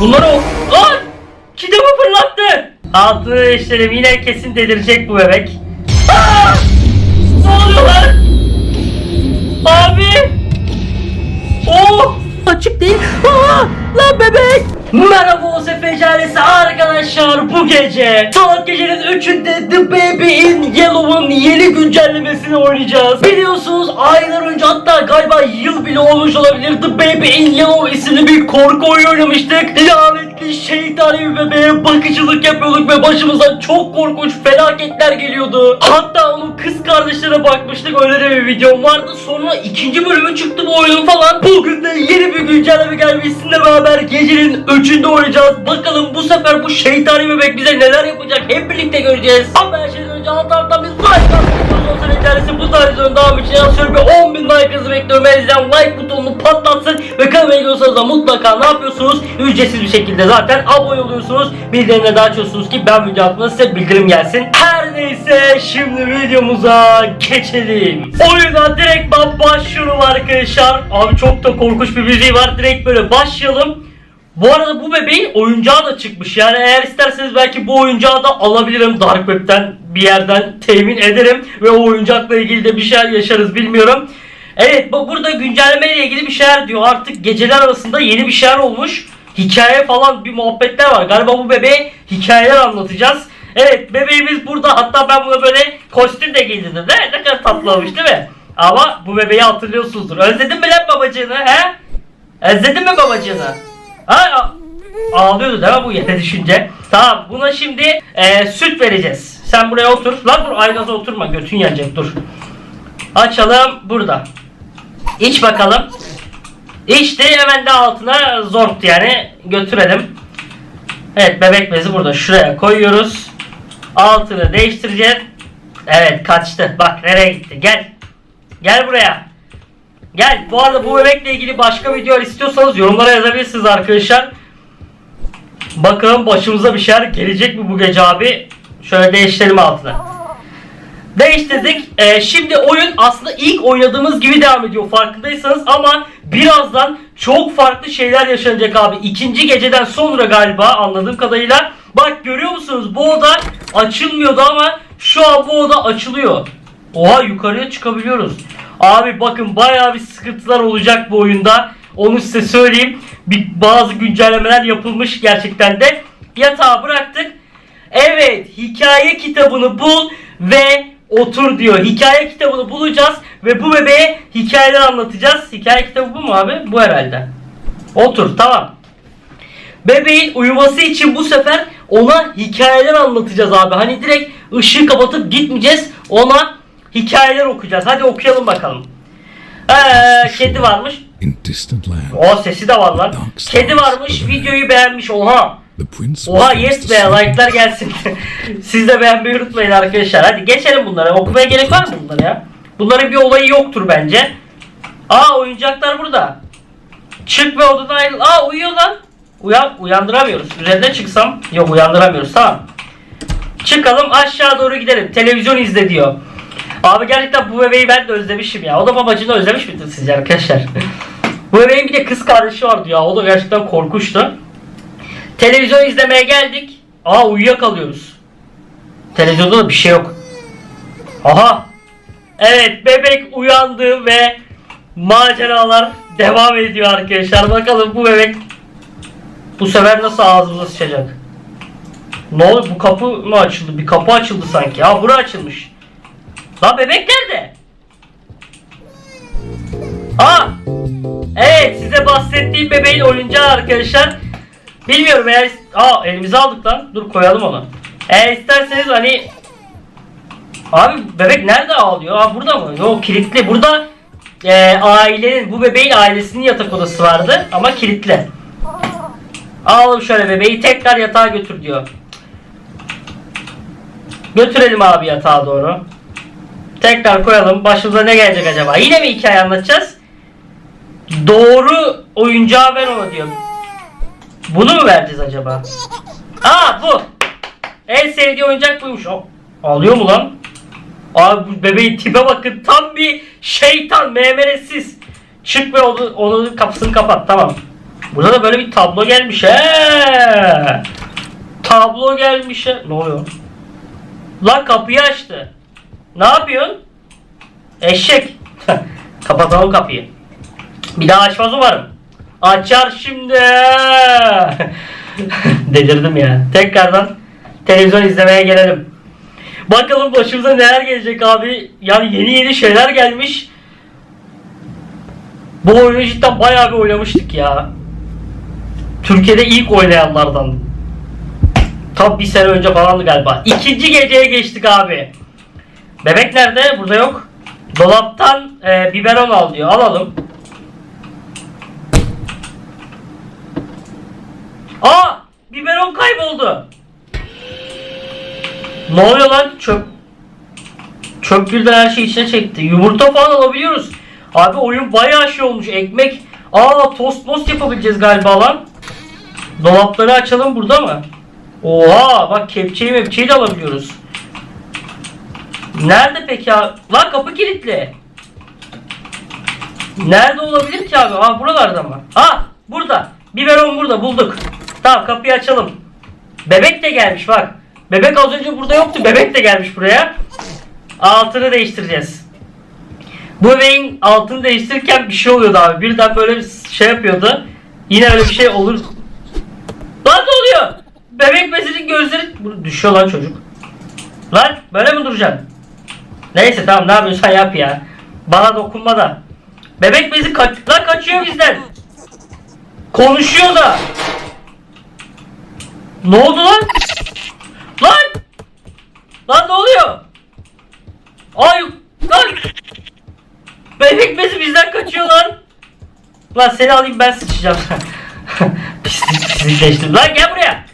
Bunları o... Lan! Kitabı fırlattı. Altını işlerim yine kesin delirecek bu bebek. Aa! Ne oluyor lan? Abi! Oh! Açık değil. Aa! Lan bebek! Merhaba OSF Fecaresi arkadaşlar bu gece Saat gecenin 3'ünde The Baby in Yellow'un yeni güncellemesini oynayacağız. Biliyorsunuz aylar önce hatta galiba yıl bile olmuş olabilir The Baby in Yellow isimli bir korku oyunu oynamıştık Lanetli şeytani bebeğe bakıcılık yapıyorduk ve başımıza çok korkunç felaketler geliyordu. Hatta onun kız kardeşlerine bakmıştık öyle de bir videom vardı. Sonra ikinci bölümü çıktı bu oyunun falan. Bugün de yeni bir güncelleme gelmesiyle beraber gecenin üçünde oynayacağız. Bakalım bu sefer bu şeytani bebek bize neler yapacak? Hep birlikte göreceğiz. Ama her şeyden taraftan bir like atıyoruz olsa içerisi bu tarz videonun devamı için yazıyorum bir 10 bin like'ınızı bekliyorum. Her like butonunu patlatsın ve kanalıma ilgili olsanız da mutlaka ne yapıyorsunuz? Ücretsiz bir şekilde zaten abone oluyorsunuz. Bildirimleri de açıyorsunuz ki ben video attığımda size bildirim gelsin. Her neyse şimdi videomuza geçelim. Oyuna direkt başlıyorum arkadaşlar. Abi çok da korkunç bir müziği var. Direkt böyle başlayalım bu arada bu bebeğin oyuncağı da çıkmış. Yani eğer isterseniz belki bu oyuncağı da alabilirim Dark Web'ten bir yerden temin ederim ve o oyuncakla ilgili de bir şeyler yaşarız bilmiyorum. Evet bu burada güncelleme ile ilgili bir şeyler diyor. Artık geceler arasında yeni bir şeyler olmuş. Hikaye falan bir muhabbetler var. Galiba bu bebeğe hikayeler anlatacağız. Evet bebeğimiz burada. Hatta ben buna böyle kostüm de giydirdim. Mi? Ne kadar tatlı olmuş değil mi? Ama bu bebeği hatırlıyorsunuzdur. Özledin mi lan babacığını he? Özledin mi babacığını? Ha, ağlıyordu değil mi bu yere düşünce? Tamam buna şimdi e, süt vereceğiz. Sen buraya otur. Lan dur aynaza oturma götün yanacak dur. Açalım burada. İç bakalım. İçti hemen de altına zort yani götürelim. Evet bebek bezi burada şuraya koyuyoruz. Altını değiştireceğiz. Evet kaçtı. Bak nereye gitti. Gel. Gel buraya. Gel. Bu arada bu bebekle ilgili başka videolar istiyorsanız yorumlara yazabilirsiniz arkadaşlar. Bakalım başımıza bir şeyler gelecek mi bu gece abi? Şöyle değiştirelim altına. Değiştirdik. Ee, şimdi oyun aslında ilk oynadığımız gibi devam ediyor farkındaysanız ama birazdan çok farklı şeyler yaşanacak abi. İkinci geceden sonra galiba anladığım kadarıyla. Bak görüyor musunuz bu oda açılmıyordu ama şu an bu oda açılıyor. Oha yukarıya çıkabiliyoruz. Abi bakın bayağı bir sıkıntılar olacak bu oyunda. Onu size söyleyeyim. Bir, bazı güncellemeler yapılmış gerçekten de. Yatağı bıraktık. Evet hikaye kitabını bul ve otur diyor. Hikaye kitabını bulacağız ve bu bebeğe hikayeler anlatacağız. Hikaye kitabı bu mu abi? Bu herhalde. Otur tamam. Bebeğin uyuması için bu sefer ona hikayeler anlatacağız abi. Hani direkt ışığı kapatıp gitmeyeceğiz. Ona hikayeler okuyacağız. Hadi okuyalım bakalım. Ee, kedi varmış. O sesi de var lan. Kedi varmış. Videoyu beğenmiş. Oha. Oha yes be like'lar gelsin. Siz de beğenmeyi unutmayın arkadaşlar. Hadi geçelim bunlara. Okumaya gerek var mı bunlara ya? Bunların bir olayı yoktur bence. Aa oyuncaklar burada. Çık ve odadan ayrıl. Aa uyuyor lan. Uyan, uyandıramıyoruz. Üzerine çıksam. Yok uyandıramıyoruz tamam. Çıkalım aşağı doğru gidelim. Televizyon izle diyor. Abi gerçekten bu bebeği ben de özlemişim ya. O da babacını özlemiş midir sizce arkadaşlar? bu bebeğin bir de kız kardeşi vardı ya. O da gerçekten korkunçtu. Televizyon izlemeye geldik. Aa uyuyakalıyoruz. Televizyonda da bir şey yok. Aha. Evet bebek uyandı ve maceralar devam ediyor arkadaşlar. Bakalım bu bebek bu sefer nasıl ağzımıza sıçacak. Ne oldu bu kapı mı açıldı? Bir kapı açıldı sanki. Ha bura açılmış. Lan bebek nerede? Aa! Evet size bahsettiğim bebeğin oyuncağı arkadaşlar. Bilmiyorum eğer Aa elimize aldık lan. Dur koyalım onu. Eğer isterseniz hani Abi bebek nerede ağlıyor? Aa burada mı? Yok kilitli. Burada e, ailenin bu bebeğin ailesinin yatak odası vardı ama kilitli. Alalım şöyle bebeği tekrar yatağa götür diyor. Götürelim abi yatağa doğru. Tekrar koyalım. Başımıza ne gelecek acaba? Yine mi hikaye anlatacağız? Doğru oyuncağı ver ona diyor. Bunu mu vereceğiz acaba? Aa bu. En sevdiği oyuncak buymuş. O, alıyor mu lan? Abi bu bebeğin tipe bakın. Tam bir şeytan, meymenetsiz. Çık ve onu, onun kapısını kapat. Tamam. Burada da böyle bir tablo gelmiş he. Tablo gelmiş he. Ne oluyor? Lan kapıyı açtı. Ne yapıyorsun? Eşek. Kapatalım kapıyı. Bir daha açmaz umarım. Açar şimdi. Delirdim ya. Tekrardan televizyon izlemeye gelelim. Bakalım başımıza neler gelecek abi. Yani yeni yeni şeyler gelmiş. Bu oyunu cidden bayağı bir oynamıştık ya. Türkiye'de ilk oynayanlardan. Tam bir sene önce falandı galiba. İkinci geceye geçtik abi. Bebek nerede? Burada yok. Dolaptan e, biberon al diyor. Alalım. Aa! Biberon kayboldu. Ne oluyor lan? Çöp. Çöp gülden her şeyi içine çekti. Yumurta falan alabiliyoruz. Abi oyun bayağı şey olmuş. Ekmek. Aa tost most yapabileceğiz galiba lan. Dolapları açalım burada mı? Oha bak kepçeyi mepçeyi de alabiliyoruz. Nerede peki abi? Lan kapı kilitli. Nerede olabilir ki abi? Aa buralarda mı? Ha burada. Biberon burada bulduk. Tamam kapıyı açalım. Bebek de gelmiş bak. Bebek az önce burada yoktu. Bebek de gelmiş buraya. Altını değiştireceğiz. Bu bebeğin altını değiştirirken bir şey oluyordu abi. Birden böyle bir şey yapıyordu. Yine öyle bir şey olur. Lan ne oluyor? Bebek bezinin gözleri... Düşüyor lan çocuk. Lan böyle mi duracaksın? Neyse tamam ne yapıyorsan yap ya. Bana dokunma da. Bebek bezi kaç... Lan kaçıyor bizden. Konuşuyor da. Ne oldu lan? Lan! Lan ne oluyor? Ay lan! Bebek bezi bizden kaçıyor lan. Lan seni alayım ben sıçacağım. Pislik pislikleştim. Lan gel buraya.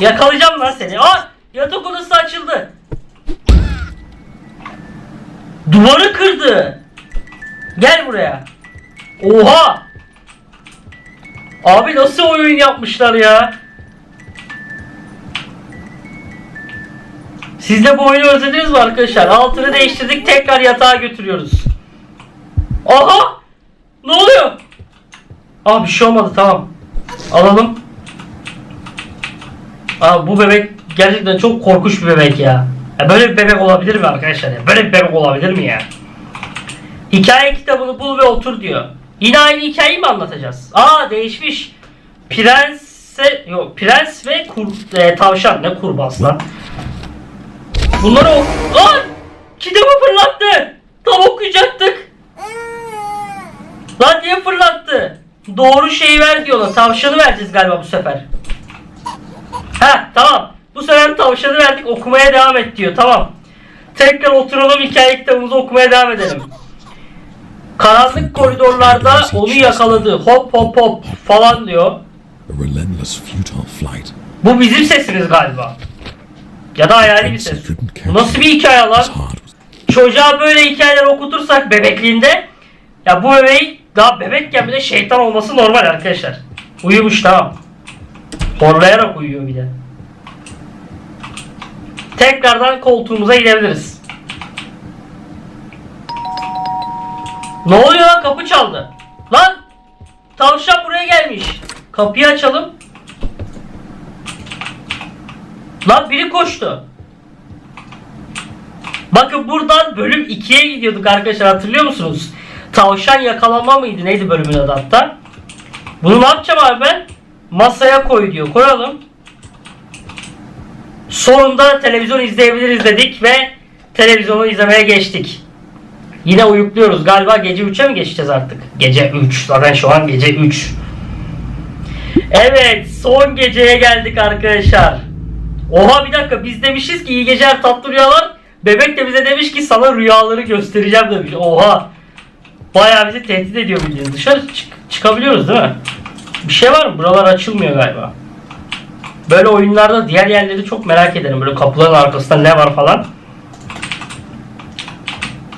Yakalayacağım lan seni. Aa! Yatak odası açıldı. Duvarı kırdı. Gel buraya. Oha! Abi nasıl oyun yapmışlar ya? Siz de bu oyunu özlediniz mi arkadaşlar? Altını değiştirdik tekrar yatağa götürüyoruz. Aha! Ne oluyor? Aa bir şey olmadı tamam. Alalım. Aa bu bebek gerçekten çok korkunç bir bebek ya. Ya böyle bir bebek olabilir mi arkadaşlar ya? Böyle bir bebek olabilir mi ya? Hikaye kitabını bul ve otur diyor. Yine aynı hikayeyi mi anlatacağız? Aa değişmiş. Prense yok prens ve kur, e, tavşan ne kurbağası lan? Bunları o... Lan! Kitabı fırlattı. Tam okuyacaktık. Lan niye fırlattı? Doğru şeyi ver diyorlar. Tavşanı vereceğiz galiba bu sefer. Ha tamam. Bu sefer tavşanı verdik okumaya devam et diyor. Tamam. Tekrar oturalım hikaye kitabımızı okumaya devam edelim. Karanlık koridorlarda onu yakaladı. Hop hop hop falan diyor. Bu bizim sesimiz galiba. Ya da hayali bir ses. Bu nasıl bir hikaye lan? Çocuğa böyle hikayeler okutursak bebekliğinde ya bu bebeğin daha bebekken bile şeytan olması normal arkadaşlar. Uyumuş tamam. Horlayarak uyuyor bir de. Tekrardan koltuğumuza gidebiliriz. Ne oluyor lan kapı çaldı. Lan tavşan buraya gelmiş. Kapıyı açalım. Lan biri koştu. Bakın buradan bölüm 2'ye gidiyorduk arkadaşlar hatırlıyor musunuz? Tavşan yakalanma mıydı? Neydi bölümün adı hatta? Bunu ne yapacağım abi ben? Masaya koy diyor. Koyalım. Sonunda televizyon izleyebiliriz dedik ve televizyonu izlemeye geçtik. Yine uyukluyoruz. Galiba gece 3'e mi geçeceğiz artık? Gece 3. Zaten şu an gece 3. Evet son geceye geldik arkadaşlar. Oha bir dakika biz demişiz ki iyi geceler tatlı rüyalar. Bebek de bize demiş ki sana rüyaları göstereceğim demiş. Oha. Bayağı bizi tehdit ediyor bildiğiniz. Dışarı çık- çıkabiliyoruz değil mi? Bir şey var mı? Buralar açılmıyor galiba. Böyle oyunlarda diğer yerleri çok merak ederim. Böyle kapıların arkasında ne var falan.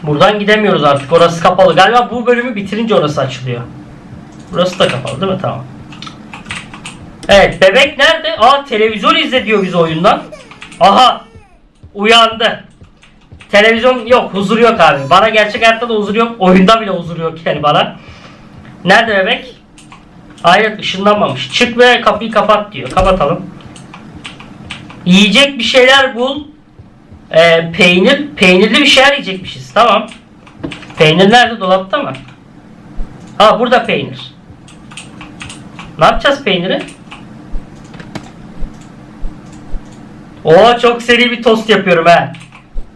Buradan gidemiyoruz artık. Orası kapalı. Galiba bu bölümü bitirince orası açılıyor. Burası da kapalı değil mi? Tamam. Evet bebek nerede? Aa televizyon izle diyor bize oyundan. Aha uyandı. Televizyon yok huzur yok abi. Bana gerçek hayatta da huzur yok. Oyunda bile huzur yok yani bana. Nerede bebek? Hayret ışınlanmamış. Çık ve kapıyı kapat diyor. Kapatalım. Yiyecek bir şeyler bul. Ee, peynir. Peynirli bir şeyler yiyecekmişiz. Tamam. Peynir nerede? Dolapta mı? Ha burada peynir. Ne yapacağız peyniri? Oo çok seri bir tost yapıyorum he.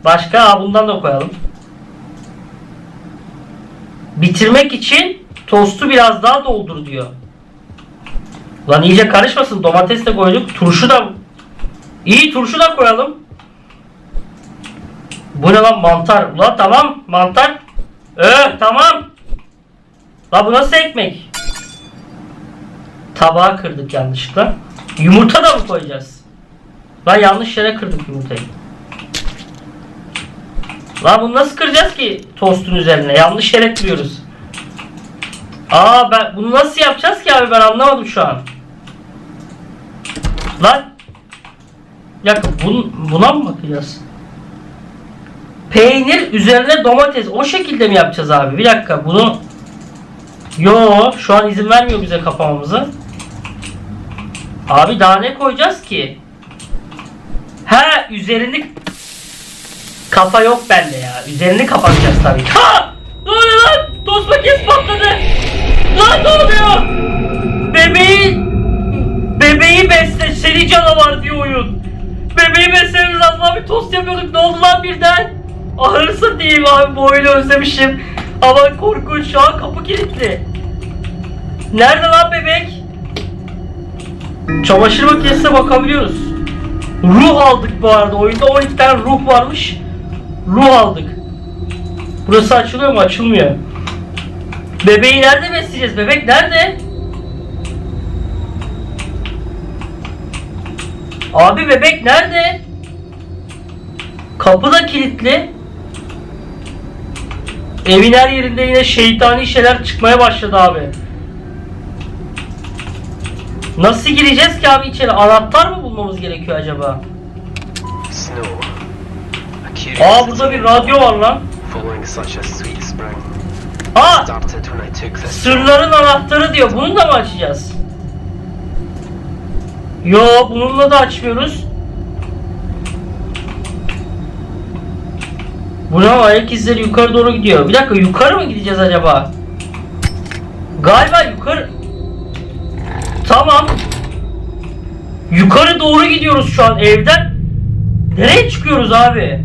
Başka Aa, bundan da koyalım. Bitirmek için tostu biraz daha doldur diyor. Lan iyice karışmasın. Domates de koyduk. Turşu da İyi turşu da koyalım. Bu ne lan mantar? Ulan tamam mantar. Öh tamam. La bu nasıl ekmek? Tabağı kırdık yanlışlıkla. Yumurta da mı koyacağız? Lan yanlış yere kırdık yumurtayı. Lan bunu nasıl kıracağız ki tostun üzerine? Yanlış yere kırıyoruz. Aa ben bunu nasıl yapacağız ki abi ben anlamadım şu an. Lan dakika bun, buna mı bakacağız? Peynir üzerine domates o şekilde mi yapacağız abi? Bir dakika bunu Yo şu an izin vermiyor bize kapamamızı. Abi daha ne koyacağız ki? Ha üzerini kafa yok bende ya. Üzerini kapatacağız tabii. Ha! Ne oluyor lan? Tost makinesi patladı. Lan ne oluyor? Bebeği Bebeği besle seni canavar diyor oyun. Bebeği beslememiz lazım abi tost yapıyorduk ne oldu lan birden? Ahırsa diyeyim abi bu oyunu özlemişim. Ama korkunç şu an kapı kilitli. Nerede lan bebek? Çamaşır makinesine bakabiliyoruz. Ruh aldık bu arada. Oyunda 12 tane ruh varmış. Ruh aldık. Burası açılıyor mu? Açılmıyor. Bebeği nerede besleyeceğiz? Bebek nerede? Abi bebek nerede? Kapı da kilitli. Evin her yerinde yine şeytani şeyler çıkmaya başladı abi. Nasıl gireceğiz ki abi içeri? Anahtar mı bulmamız gerekiyor acaba? Aa burada bir radyo var lan. Aa sırların anahtarı diyor. Bunu da mı açacağız? Yo bununla da açmıyoruz. Bu ne ayak izleri yukarı doğru gidiyor. Bir dakika yukarı mı gideceğiz acaba? Galiba yukarı. Tamam. Yukarı doğru gidiyoruz şu an evden. Nereye çıkıyoruz abi?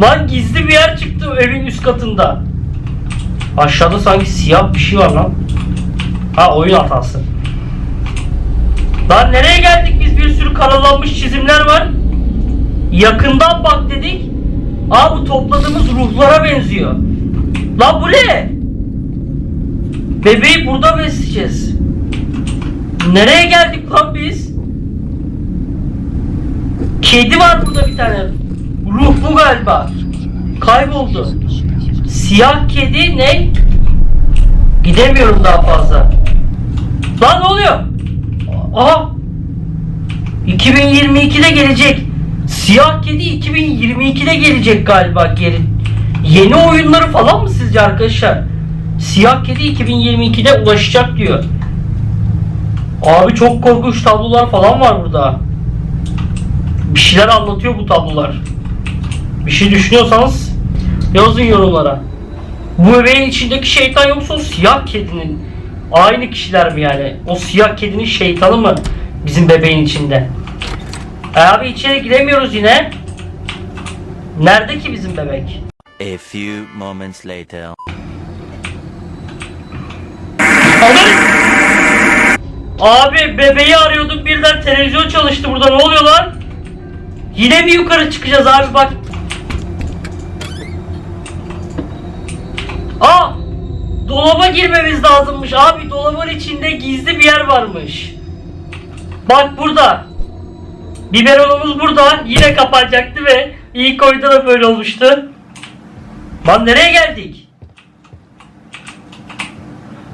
Lan gizli bir yer çıktı evin üst katında. Aşağıda sanki siyah bir şey var lan. Ha oyun hatası. Lan nereye geldik biz bir sürü karalanmış çizimler var. Yakından bak dedik. Aa bu topladığımız ruhlara benziyor. Lan bu ne? Bebeği burada besleyeceğiz. Nereye geldik lan biz? Kedi var burada bir tane. Ruh bu galiba. Kayboldu. Siyah kedi ne? Gidemiyorum daha fazla. Lan ne oluyor? Aha. 2022'de gelecek. Siyah kedi 2022'de gelecek galiba geri. Yeni oyunları falan mı sizce arkadaşlar? Siyah kedi 2022'de ulaşacak diyor. Abi çok korkunç tablolar falan var burada. Bir şeyler anlatıyor bu tablolar. Bir şey düşünüyorsanız yazın yorumlara. Bu bebeğin içindeki şeytan yoksa siyah kedinin aynı kişiler mi yani? O siyah kedinin şeytanı mı bizim bebeğin içinde? E abi içeri giremiyoruz yine. Nerede ki bizim bebek? A few moments later. Abi bebeği arıyorduk birden televizyon çalıştı burada ne oluyor lan? Yine mi yukarı çıkacağız abi bak. Aa! Dolaba girmemiz lazımmış abi dolabın içinde gizli bir yer varmış. Bak burada. Biberonumuz burada. Yine kapanacaktı ve ilk oyunda da böyle olmuştu. Lan nereye geldik?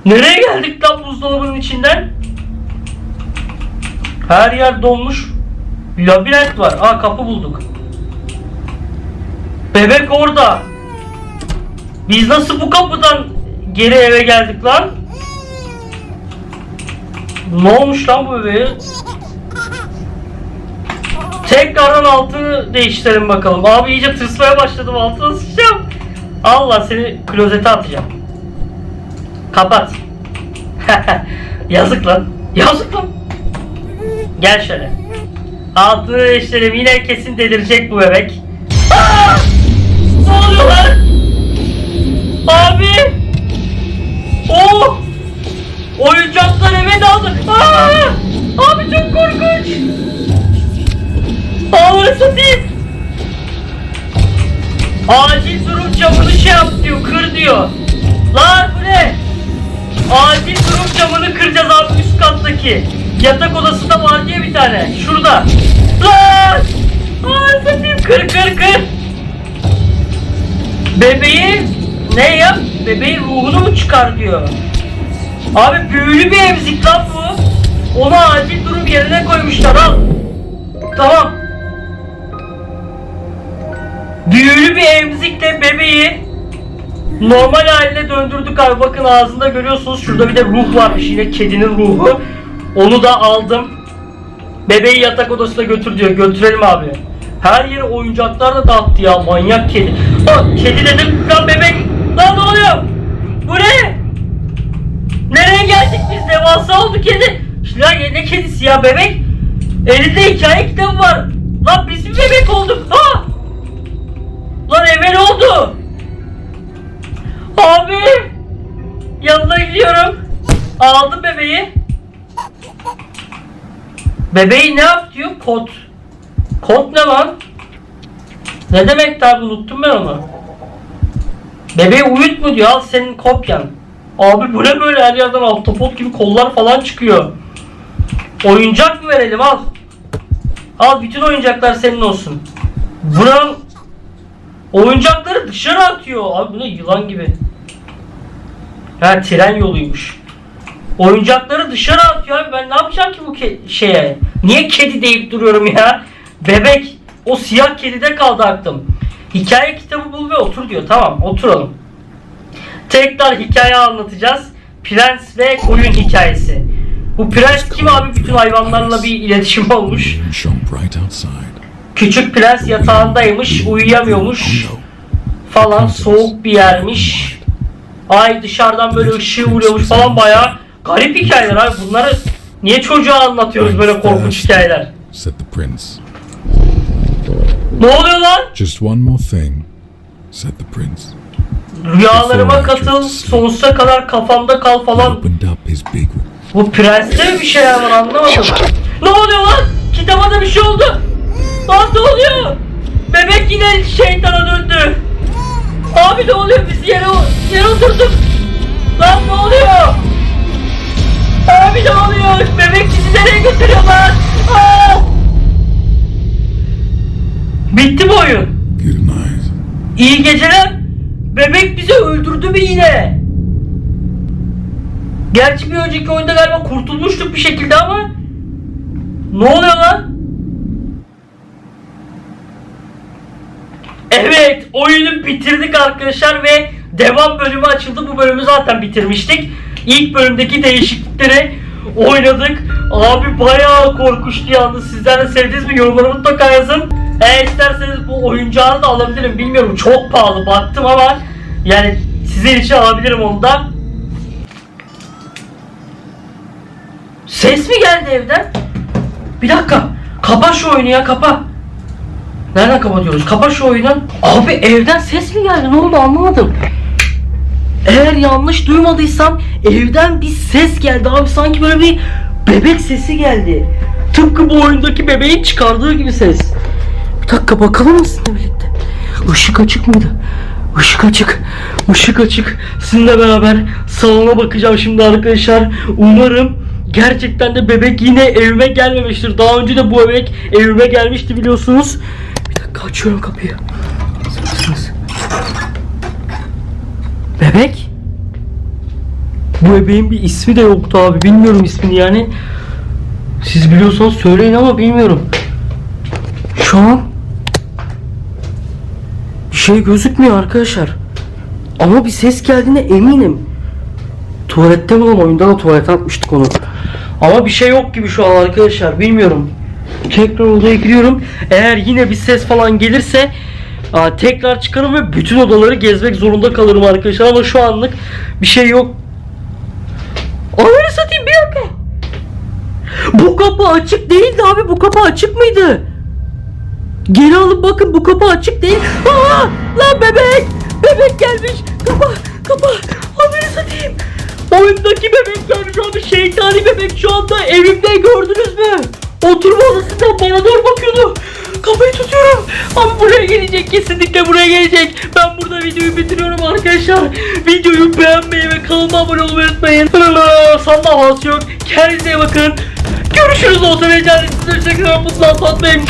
Nereye geldik lan buzdolabının içinden? Her yer donmuş. Labirent var. Aa kapı bulduk. Bebek orada. Biz nasıl bu kapıdan geri eve geldik lan? Ne olmuş lan bu bebeğe? Tekrardan altını değiştirelim bakalım. Abi iyice tırsmaya başladım altına sıçacağım. Allah seni klozete atacağım. Kapat. Yazık lan. Yazık lan. Gel şöyle. Altını değiştirelim. Yine kesin delirecek bu bebek. Aa! Ne oluyor lan? Abi! Oh! Oyuncaklar eve daldı. Aa! Abi çok korkunç. Ağları satayım. Acil durum camını şey yap diyor, kır diyor. Lan bu ne? Acil durum camını kıracağız abi üst kattaki. Yatak odasında var diye bir tane. Şurada. Lan! Ağları satayım, kır kır kır. Bebeği ne yap? Bebeğin ruhunu mu çıkar diyor. Abi büyülü bir emzik lan bu. Onu acil durum yerine koymuşlar al. Tamam. Büyülü bir emzikle bebeği normal haline döndürdük abi. Bakın ağzında görüyorsunuz. Şurada bir de ruh varmış yine kedinin ruhu. Onu da aldım. Bebeği yatak odasına götür diyor. Götürelim abi. Her yere oyuncaklar da dağıttı ya. Manyak kedi. Aa, kedi dedim. Lan bebek. Lan ne oluyor? Bu ne? Nereye geldik biz? Devasa oldu kedi. Lan ne kedisi ya bebek? Elinde hikaye kitabı var. Lan biz mi bebek olduk? Ha! Lan ne oldu? Abi! Yanına gidiyorum. Aldım bebeği. Bebeği ne yap diyor? Kod. Kod ne lan? Ne demek abi unuttum ben onu. Bebeği uyut mu diyor al senin kopyan. Abi bu ne böyle her yerden ahtapot gibi kollar falan çıkıyor. Oyuncak mı verelim al. Al bütün oyuncaklar senin olsun. Buranın oyuncakları dışarı atıyor. Abi bu ne yılan gibi. Ha tren yoluymuş. Oyuncakları dışarı atıyor abi ben ne yapacağım ki bu ke- şeye? Niye kedi deyip duruyorum ya? Bebek. O siyah kedide kaldı aklım. Hikaye kitabı bul ve otur diyor. Tamam oturalım. Tekrar hikaye anlatacağız. Prens ve koyun hikayesi. Bu prens kim abi? Bütün hayvanlarla bir iletişim olmuş. Küçük prens yatağındaymış, uyuyamıyormuş falan. Soğuk bir yermiş. Ay dışarıdan böyle ışığı vuruyormuş falan bayağı garip hikayeler abi. Bunları niye çocuğa anlatıyoruz böyle korkunç hikayeler? Ne oluyor lan? Just one more thing, said the prince. Rüyalarıma katıl, sonsuza kadar kafamda kal He falan. opened up his big Bu prenste mi bir şeyler var anlamadım. Ne oluyor lan? Kitaba da bir şey oldu. Lan ne oluyor? Bebek yine şeytana döndü. Abi ne oluyor? Biz yere, yere oturduk. Lan ne oluyor? Abi ne oluyor? Bebek bizi nereye götürüyor lan? Aa! Bitti mi oyun? good night. İyi geceler. Bebek bizi öldürdü mü yine? Gerçi bir önceki oyunda galiba kurtulmuştuk bir şekilde ama ne oluyor lan? Evet, oyunu bitirdik arkadaşlar ve devam bölümü açıldı. Bu bölümü zaten bitirmiştik. İlk bölümdeki değişiklikleri oynadık. Abi bayağı korkunçtu yalnız. Sizler de sevdiniz mi? Yorumlara mutlaka yazın. Eğer isterseniz bu oyuncağını da alabilirim. Bilmiyorum çok pahalı baktım ama yani sizin için alabilirim onu da. Ses mi geldi evden? Bir dakika. Kapa şu oyunu ya kapa. Nereden kapatıyoruz? Kapa şu oyunu. Abi evden ses mi geldi? Ne oldu anlamadım. Eğer yanlış duymadıysam evden bir ses geldi abi sanki böyle bir bebek sesi geldi. Tıpkı bu oyundaki bebeğin çıkardığı gibi ses. Dakika bakalım mı sizinle birlikte? Işık açık mıydı? Işık açık. Işık açık. Sizinle beraber salona bakacağım şimdi arkadaşlar. Umarım gerçekten de bebek yine evime gelmemiştir. Daha önce de bu bebek evime gelmişti biliyorsunuz. Bir dakika açıyorum kapıyı. Bebek? Bu bebeğin bir ismi de yoktu abi. Bilmiyorum ismini yani. Siz biliyorsanız söyleyin ama bilmiyorum. Şu an şey gözükmüyor arkadaşlar. Ama bir ses geldiğine eminim. Tuvalette mi lan oyunda da tuvalete atmıştık onu. Ama bir şey yok gibi şu an arkadaşlar bilmiyorum. Tekrar odaya giriyorum. Eğer yine bir ses falan gelirse tekrar çıkarım ve bütün odaları gezmek zorunda kalırım arkadaşlar ama şu anlık bir şey yok. Ananı satayım bir dakika. Bu kapı açık değildi abi bu kapı açık mıydı? Geri alın bakın bu kapı açık değil. Aa, lan bebek! Bebek gelmiş. Kapa, kapa. Ananı satayım. Oyundaki bebekler şu anda şeytani bebek şu anda evimde gördünüz mü? Oturma odasından bana doğru bakıyordu. Kafayı tutuyorum. Ama buraya gelecek kesinlikle buraya gelecek. Ben burada videoyu bitiriyorum arkadaşlar. Videoyu beğenmeyi ve kanalıma abone olmayı unutmayın. Sanda havası yok. Kendinize bakın. Görüşürüz olsa ve Hoşçakalın. Mutlu atlatmayın.